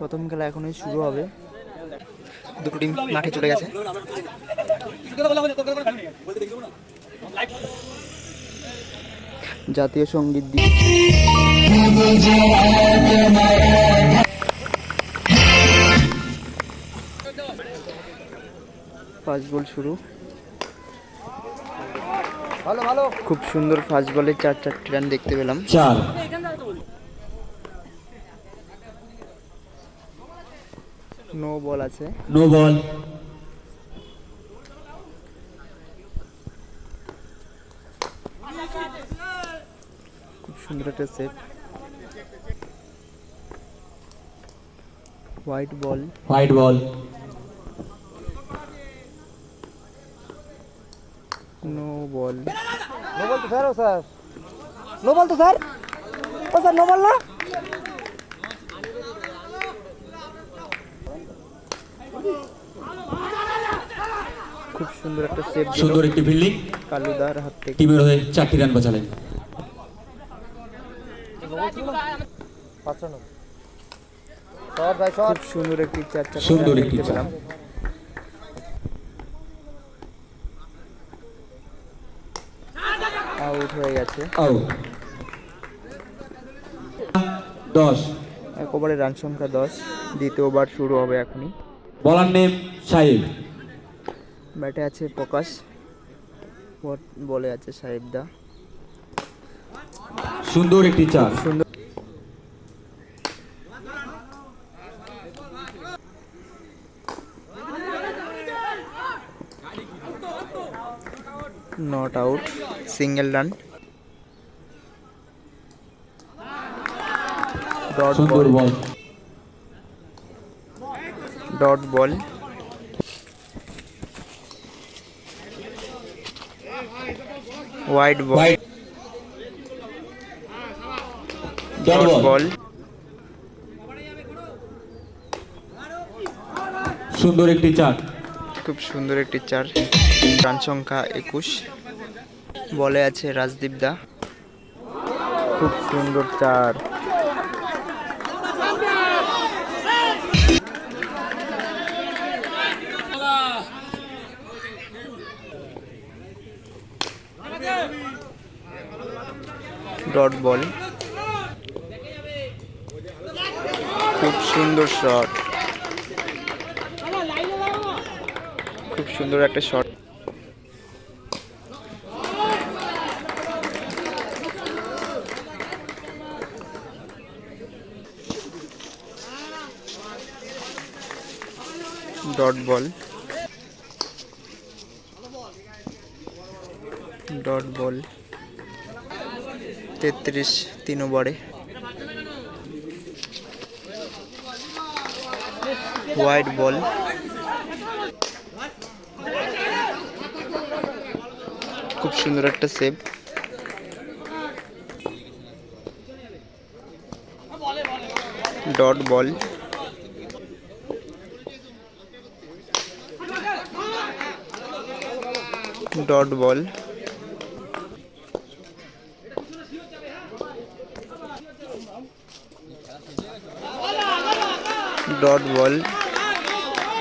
প্রথম খেলা এখনই শুরু হবে। দুটো টিম মাঠে চলে গেছে। জাতীয় সংগীত দিয়ে ফার্স্ট বল শুরু। ভালো ভালো। খুব সুন্দর ফার্স্ট বলে চার চারটি রান দেখতে পেলাম। চার। নো বল আছে। No ball. খুব সুন্দর একটা set wide ball wide ball no ball no ball তো স্যার ও স্যার নো বল তো স্যার ও স্যার নো বল না খুব সুন্দর একটা সেভ সুন্দর একটি ফিল্ডিং কালুদার হাত থেকে। টিমের হয়ে চারটি রান বাঁচালেন খুব সুন্দর একটি চার চার সুন্দর একটি পেলাম আউট হয়ে গেছে। আউট দশ। এক ওভারে রান সংখ্যা দশ। দ্বিতীয় ওভার শুরু হবে এখনই। বলার নেম সাহেব। ব্যাটে আছে প্রকাশ। বলে আছে সাহেবদা। সুন্দর একটি চার। সুন্দর। Not out single run dot ball ball dot ball wide ball wide dot ball সুন্দর একটি চার। খুব সুন্দর একটি চার। রান সংখ্যা একুশ। বলে আছে রাজদীপ দা। খুব সুন্দর চার। ডট বল খুব সুন্দর শট খুব সুন্দর একটা shot dot ball dot ball তেত্রিশ তিন ওভারে। হোয়াইট বল খুব সুন্দর একটা save dot ball dot ball dot ball.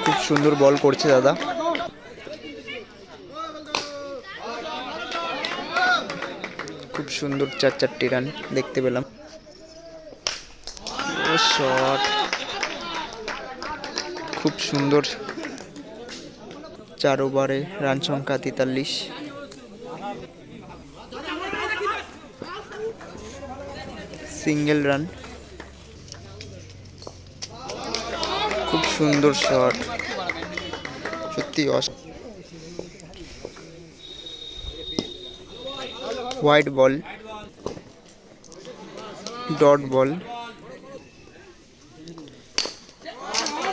খুব সুন্দর বল করছে দাদা। খুব সুন্দর চার চারটি রান দেখতে পেলাম। শট। খুব সুন্দর চার ওভারে রান সংখ্যা তেতাল্লিশ। Single run. সুন্দর শট। সত্যি অস হোয়াইট বল ডট বল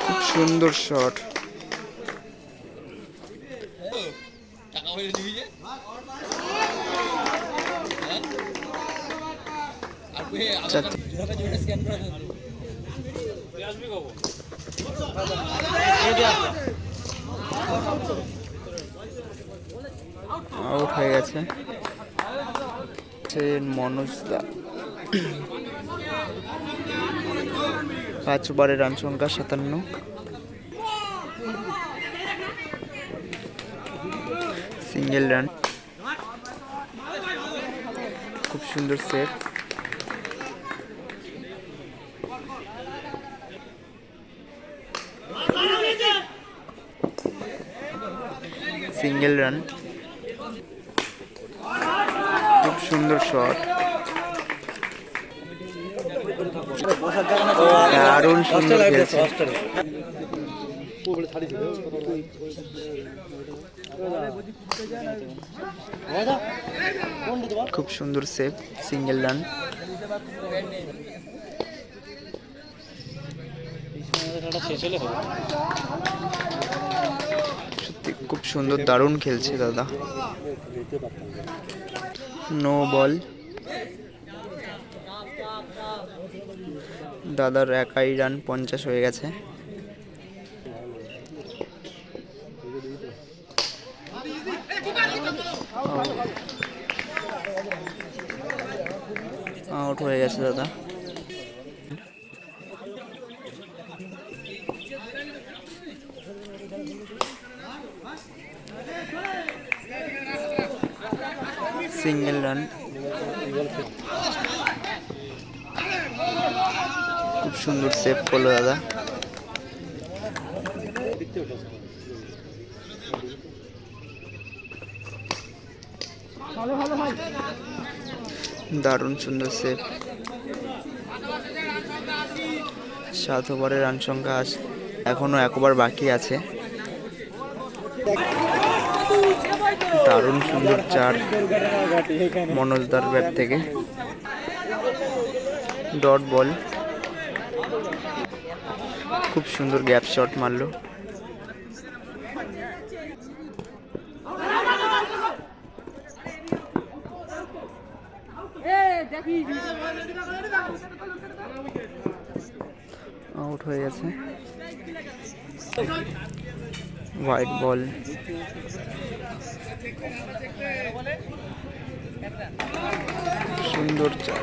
খুব সুন্দর শট। আউট হয়ে গেছে। মনোজ দা পাঁচ ওভারে রান সংখ্যা সাতান্ন। সিঙ্গেল রান খুব সুন্দর সেভ সিঙ্গেল রান। খুব সুন্দর শট। দারুণ সুন্দর খেলছে। খুব সুন্দর সেভ সিঙ্গেল রান সত্যি খুব সুন্দর দারুণ খেলছে দাদা। নো বল দাদার একাই রান পঞ্চাশ হয়ে গেছে। আউট হয়ে গেছে দাদা। সিঙ্গেল রান খুব সুন্দর সেভ করল দাদা। দারুণ সুন্দর সেভ সাত ওভারে রান সংখ্যা এখনও এক ওভার বাকি আছে। দারুণ সুন্দর চার মনোজদার ব্যাট থেকে। Dot ball. খুব সুন্দর গ্যাপ শট মারলো। আউট হয়ে গেছে। Wide ball. সুন্দর চার।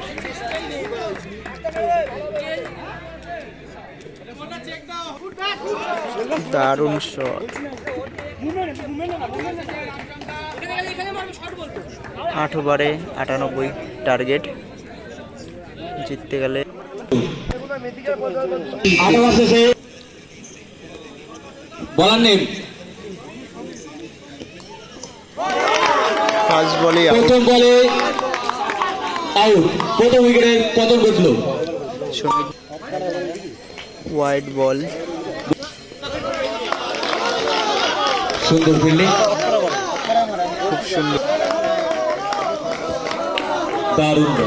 দারুণ শট। ওভারে আটানব্বই টার্গেট। জিততে গেলে বলার নেম ফার্স্ট বলে প্রথম বলে আউট প্রথম উইকেটের পতন ঘটলো। হোয়াইট বল সুন্দর ফিল্ডিং। খুব সুন্দর। দারুণ।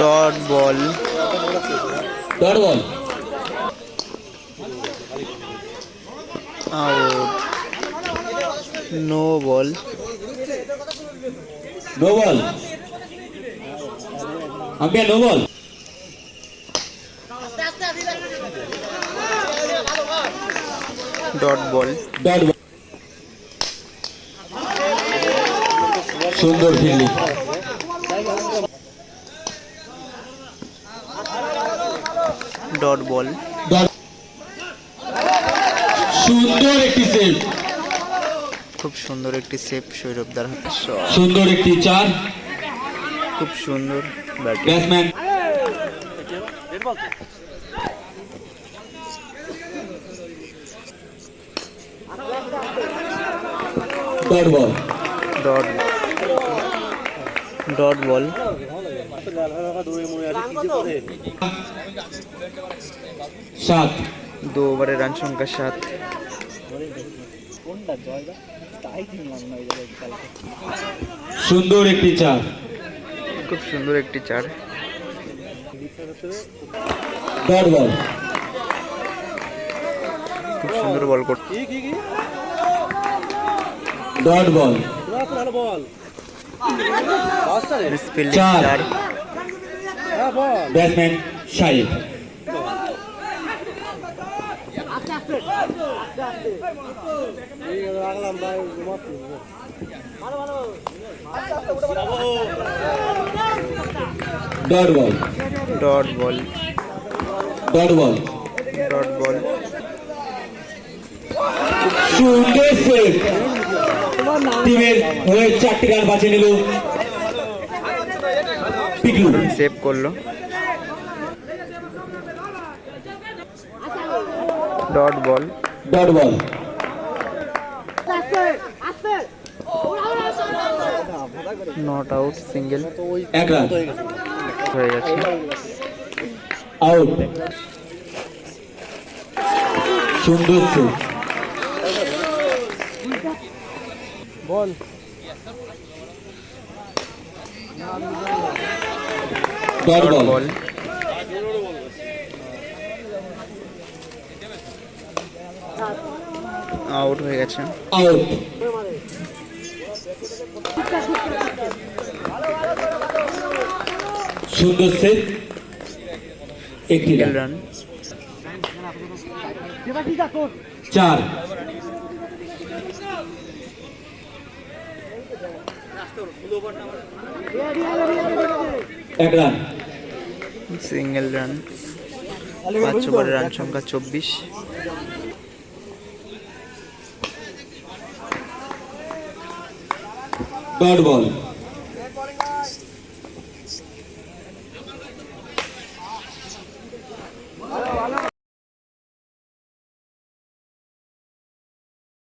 Dot ball dot ball out. No ball. No ball. Umpire no ball. Dot ball. Dot ball. সুন্দর ফিল্ডিং। Dot ball. ডট সুন্দর একটি সেভ খুব সুন্দর একটি সেভ সৌরভদার সুন্দর একটি চার। খুব সুন্দর batsman dot ball dot dot ball সাত। দু ওভারে রান সংখ্যা সাত। সুন্দর একটি চার। খুব সুন্দর একটি চার। ডট বল খুব সুন্দর বল করতে ডট বল ফিল্ডিং চার। রাখলাম dot ball dot ball dot ball dot ball টিমের হয়ে চারটি রান বাঁচিয়ে নিল। সেভ করল। Dot ball dot ball not out single এক রান হয়ে গেছে আউট সুন্দর save ball dot dot ball out হয়ে গেছে। সুন্দর একটি রান চার। এক রান সিঙ্গেল রান পাঁচ ওভারের রান সংখ্যা চব্বিশ। Dot ball